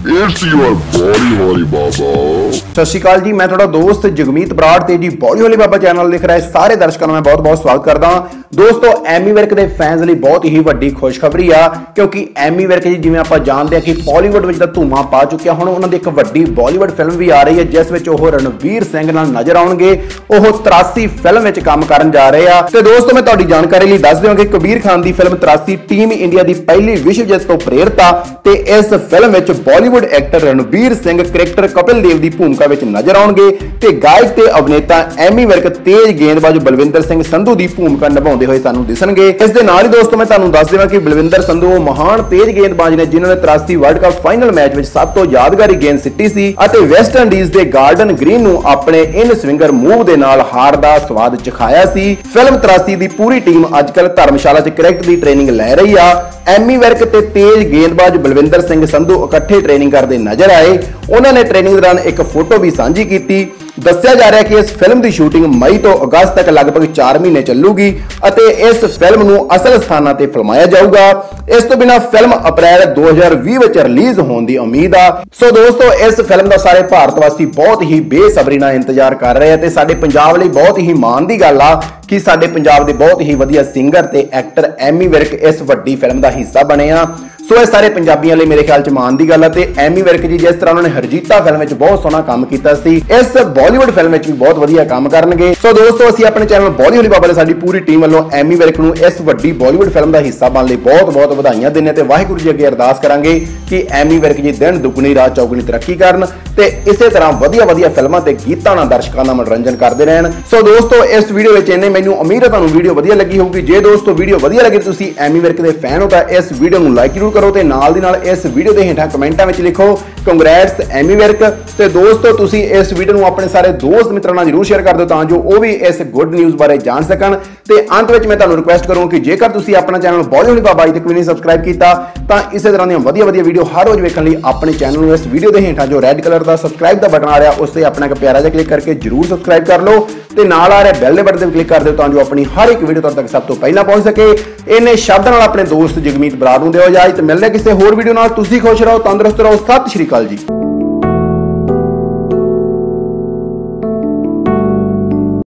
It's your body, holy baba. ਸਤਿ ਸ਼੍ਰੀ ਅਕਾਲ ਜੀ ਮੈਂ ਤੁਹਾਡਾ ਦੋਸਤ ਜਗਮੀਤ ਬਰਾੜ ਤੇ ਜੀ ਬੌਲੀ ਹੋਲੀ ਬਾਬਾ ਚੈਨਲ ਦੇਖ ਰਹੇ ਸਾਰੇ ਦਰਸ਼ਕਾਂ ਦਾ ਮੈਂ ਬਹੁਤ-ਬਹੁਤ ਸਵਾਗਤ ਕਰਦਾ ਹਾਂ। ਦੋਸਤੋ ਐਮੀ ਵਿਰਕ ਦੇ ਫੈਨਸ ਲਈ ਬਹੁਤ ਹੀ ਵੱਡੀ ਖੁਸ਼ਖਬਰੀ ਆ ਕਿਉਂਕਿ ਐਮੀ ਵਿਰਕ ਜੀ ਜਿਵੇਂ ਆਪਾਂ ਜਾਣਦੇ ਹਾਂ ਕਿ ਬਾਲੀਵੁੱਡ ਵਿੱਚ ਤਾਂ ਧੂਮਾ ਪਾ ਚੁੱਕਿਆ ਹੁਣ ਉਹਨਾਂ ਦੀ ਇੱਕ ਵੱਡੀ ਬਾਲੀਵੁੱਡ ਫਿਲਮ ਵੀ ਆ ਰਹੀ ਹੈ ਜਿਸ ਵਿੱਚ ਉਹ ਰਣਵੀਰ ਸਿੰਘ ਨਾਲ ਨਜ਼ਰ ਆਉਣਗੇ। ਉਹ 83 ਫਿਲਮ ਵਿੱਚ ਕੰਮ ਕਰਨ ਜਾ ਰਹੇ ਆ। ਤੇ ਦੋਸਤੋ ਮੈਂ ਤੁਹਾਡੀ ਜਾਣਕਾਰੀ ਲਈ ਦੱਸ ਦਿਆਂ ਕਿ ਕਬੀਰ ਖਾਨ ਦੀ ਫਿਲਮ 83 ਟੀਮ ਇੰਡੀਆ ਦੀ ਪਹਿਲੀ ਵਿਸ਼ਵ ਜਿੱਤ ਤੋਂ ਪ੍ਰੇਰਿਤ ਆ ਤੇ ਇਸ ਫਿਲਮ ਵਿੱਚ Bollywood actor Ranveer Singh cricketer Kapil Dev ਦੀ ਭੂਮਿਕਾ ਵਿੱਚ ਨਜ਼ਰ ਆਉਣਗੇ ਤੇ ਗਾਇਕ ਤੇ ਅਭਿਨੇਤਾ ਐਮੀ ਵਿਰਕ ਤੇਜ਼ ਗੇਂਦਬਾਜ਼ ਬਲਵਿੰਦਰ ਸਿੰਘ ਸੰਧੂ ਦੀ ਭੂਮਿਕਾ ਨਿਭਾਉਂਦੇ ਹੋਏ ਸਾਨੂੰ ਦਿਸਣਗੇ। ਇਸ ਦੇ ਨਾਲ ਹੀ ਦੋਸਤੋ, ਮੈਂ ਤੁਹਾਨੂੰ ਦੱਸ ਦੇਵਾਂ ਕਿ ਬਲਵਿੰਦਰ ਸੰਧੂ ਉਹ ਮਹਾਨ ਤੇਜ਼ ਗੇਂਦਬਾਜ਼ ਨੇ ਜਿਨ੍ਹਾਂ ਨੇ 83 ਵਰਲਡ ਕੱਪ ਫਾਈਨਲ ਮੈਚ ਵਿੱਚ ਸਭ ਤੋਂ ਯਾਦਗਾਰੀ ਗੇਂਦ ਸਿੱਟੀ ਸੀ ਅਤੇ ਵੈਸਟ ਇੰਡੀਜ਼ ਦੇ ਗਾਰਡਨ ਗ੍ਰੀਨ ਨੂੰ ਆਪਣੇ ਇਨ ਸਵਿੰਗਰ ਮੂਵ ਦੇ ਨਾਲ ਹਾਰ ਦਾ ਸਵਾਦ ਚਖਾਇਆ ਸੀ। ਫਿਲਮ 83 ਦੀ ਪੂਰੀ ਟੀਮ ਅੱਜਕੱਲ ਧਰਮਸ਼ਾਲਾ 'ਚ ਕ੍ਰਿਕਟ ਦੀ ਟ੍ਰੇਨਿੰਗ ਲੈ ਰਹੀ ਆ। ਐਮੀ ਵਿਰਕ ਤੇ ਤੇਜ਼ ਗੇਂਦਬਾਜ਼ ਬਲਵਿੰਦਰ ਸਿੰਘ ਸੰਧੂ ਇਕੱਠੇ ਟ੍ਰੇਨਿੰਗ ਕਰਦੇ ਨਜ਼ਰ ਆਏ। ਉਹਨਾਂ ਨੇ ਟ੍ਰੇਨਿੰਗ ਦੌਰਾਨ ਇੱਕ ਫੋਟੋ ਵੀ ਸਾਂਝੀ ਕੀਤੀ। ਦੱਸਿਆ ਜਾ ਰਿਹਾ ਕਿ ਇਸ ਫਿਲਮ ਦੀ ਸ਼ੂਟਿੰਗ ਮਈ ਤੋਂ ਅਗਸਤ ਤੱਕ ਲਗਭਗ 4 ਮਹੀਨੇ ਚੱਲੂਗੀ ਅਤੇ ਇਸ ਫਿਲਮ ਨੂੰ ਅਸਲ ਸਥਾਨਾਂ ਤੇ ਫਿਲਮਾਇਆ ਜਾਊਗਾ। ਇਸ ਤੋਂ ਬਿਨਾ ਫਿਲਮ ਅਪ੍ਰੈਲ 2020 ਵਿੱਚ ਰਿਲੀਜ਼ ਹੋਣ ਦੀ ਉਮੀਦ ਆ। ਸੋ ਦੋਸਤੋ, ਇਸ ਫਿਲਮ ਦਾ ਸਾਰੇ ਭਾਰਤ ਵਾਸੀ ਬਹੁਤ ਹੀ ਬੇਸਬਰੀ ਨਾਲ ਇੰਤਜ਼ਾਰ ਕਰ ਰਹੇ ਆ ਤੇ ਸਾਡੇ ਪੰਜਾਬ ਲਈ ਬਹੁਤ ਹੀ ਮਾਣ ਦੀ ਗੱਲ ਆ ਕਿ ਸਾਡੇ ਪੰਜਾਬ ਦੇ ਬਹੁਤ ਹੀ ਵਧੀਆ ਸਿੰਗਰ ਤੇ ਐਕਟਰ ਐਮੀ ਵਿਰਕ ਇਸ ਵੱਡੀ ਫਿਲਮ ਦਾ ਹਿੱਸਾ ਬਣੇ ਆ। ਸੋ ਇਹ ਸਾਰੇ ਪੰਜਾਬੀਆਂ ਲਈ ਮੇਰੇ ਖਿਆਲ ਚ ਮਾਣ ਦੀ ਗੱਲ ਹੈ ਤੇ ਐਮੀ ਵਿਰਕ ਜੀ ਜਿਸ ਤਰ੍ਹਾਂ ਉਹਨਾਂ ਨੇ ਹਰਜੀਤਾ ਫਿਲਮ ਵਿੱਚ ਬਹੁਤ ਸੋਹਣਾ ਕੰਮ ਕੀਤਾ ਸੀ, ਇਸ ਬਾਲੀਵੁੱਡ ਫਿਲਮ ਵਿੱਚ ਵੀ ਬਹੁਤ ਵਧੀਆ ਕੰਮ ਕਰਨਗੇ। ਸੋ ਦੋਸਤੋ, ਅਸੀਂ ਆਪਣੇ ਚੈਨਲ ਬੋਲੀ ਬਾਲੀਵੁੱਡ ਬਾਬਾ ਦੇ ਸਾਡੀ ਪੂਰੀ ਟੀਮ ਵੱਲੋਂ ਐਮੀ ਵਿਰਕ ਨੂੰ ਇਸ ਵੱਡੀ ਬਾਲੀਵੁੱਡ ਫਿਲਮ ਦਾ ਹਿੱਸਾ ਬਣਨ ਲਈ ਬਹੁਤ-ਬਹੁਤ ਵਧਾਈਆਂ ਦਿੰਨੇ ਤੇ ਵਾਹਿਗੁਰੂ ਜੀ ਅੱਗੇ ਅਰਦਾਸ ਕਰਾਂਗੇ ਕਿ ਐਮੀ ਵਿਰਕ ਜੀ ਦਿਨ ਦੁੱਗਣੀ, ਰਾਤ ਚੌਗਣੀ ਤਰੱਕੀ ਕਰਨ ਤੇ ਇਸੇ ਤਰ੍ਹਾਂ ਵਧੀਆ-ਵਧੀਆ ਫਿਲਮਾਂ ਤੇ ਗੀਤਾਂ ਨਾਲ ਦਰਸ਼ਕਾਂ ਦਾ ਮਨੋਰੰਜਨ ਕਰਦੇ ਰਹਿਣ। ਸੋ ਦੋਸਤੋ, ਇਸ ਵੀਡੀਓ ਵਿੱਚ ਇੰਨੇ ਮੈਨੂੰ ਉਮੀਦ ਹੈ ਤੁਹਾਨੂੰ ਵੀਡੀਓ ਵਧੀਆ ਲੱਗੀ ਹੋਊਗੀ। ਜੇ ਦੋਸਤੋ ਵੀਡੀਓ ਵਧੀਆ ਲੱਗੇ ਤੁਸੀਂ ਐਮੀ ਵਿਰਕ ਦੇ ਫੈਨ ਹੋ ਤਾਂ ਇਸ ਵੀਡੀਓ ਨੂੰ ਲਾਈਕ ਜ਼ਰੂਰ ਕਰੋ ਤੇ ਨਾਲ ਦੀ ਨਾਲ ਇਸ ਵੀਡੀਓ ਦੇ ਹੇਠਾਂ ਕਮੈਂਟਾਂ ਵਿੱਚ ਲਿਖੋ। ਕੰਗ੍ਰੈਟਸ ਐਮੀ ਵਿਰਕ ਤੇ ਦੋਸਤੋ ਤੁਸੀਂ ਇਸ ਵੀਡੀਓ ਨੂੰ ਆਪਣੇ ਸਾਰੇ ਦੋਸਤ ਮਿੱਤਰਾਂ ਨਾਲ ਜਰੂਰ ਸ਼ੇਅਰ ਕਰ ਦਿਓ ਤਾਂ ਜੋ ਉਹ ਵੀ ਇਸ ਗੁੱਡ ਨਿਊਜ਼ ਬਾਰੇ ਜਾਣ ਸਕਣ। ਤੇ ਅੰਤ ਵਿੱਚ ਮੈਂ ਤੁਹਾਨੂੰ ਰਿਕੁਐਸਟ ਕਰੂੰਗਾ ਕਿ ਜੇਕਰ ਤੁਸੀਂ ਆਪਣਾ ਚੈਨਲ ਬਾਲੀਵੁੱਡ ਬਾਬਾ ਜੀ ਤੱਕ ਵੀ ਨਹੀਂ ਸਬਸਕ੍ਰਾਈਬ ਕੀਤਾ, ਤਾਂ ਇਸੇ ਤਰ੍ਹਾਂ ਦੀਆਂ ਵਧੀਆ ਵਧੀਆ ਵੀਡੀਓ ਹਰ ਰੋਜ਼ ਵੇਖਣ ਲਈ ਆਪਣੇ ਚੈਨਲ ਨੂੰ ਇਸ ਵੀਡੀਓ ਦੇ ਹੇਠਾਂ ਜੋ ਰੈੱਡ ਕਲਰ ਦਾ ਸਬਸਕ੍ਰਾਈਬ ਦਾ ਬਟਨ ਆ ਰਿਹਾ, ਉਸ ਤੇ ਆਪਣਾ ਇੱਕ ਪਿਆਰਾ ਜਿਹਾ ਕਲਿੱਕ ਕਰਕੇ ਜਰੂਰ ਸਬਸਕ੍ਰਾਈਬ ਕਰ ਲਓ। ਤੇ ਨਾਲ ਆ ਰਿਹਾ ਬੈਲ ਦੇ ਬਟਨ ਤੇ ਕਲਿੱਕ ਕਰ ਦਿਓ ਤਾਂ ਜੋ ਆਪਣੀ ਹਰ ਇੱਕ ਵੀਡੀਓ ਤੁਹਾਡੇ ਤੱਕ ਸਭ ਤੋਂ ਪਹਿਲਾਂ ਪਹੁੰਚ ਸਕੇ। ਇਹਨੇ ਸ਼ਬਦਾਂ ਨਾਲ ਆਪਣੇ ਦੋਸਤ ਜਗਮੀਤ ਬਰਾੜ ਨੂੰ ਦਿਓ ਇਜਾਜ਼ਤ। ਮਿਲਦੇ ਕਿਸੇ ਹੋਰ ਵੀਡੀਓ ਨਾਲ। ਤੁਸੀਂ ਖੁਸ਼ ਰਹੋ, ਤੰਦਰੁਸਤ ਰਹੋ। ਸਤਿ ਸ਼੍ਰੀ ਅਕਾਲ ਜੀ।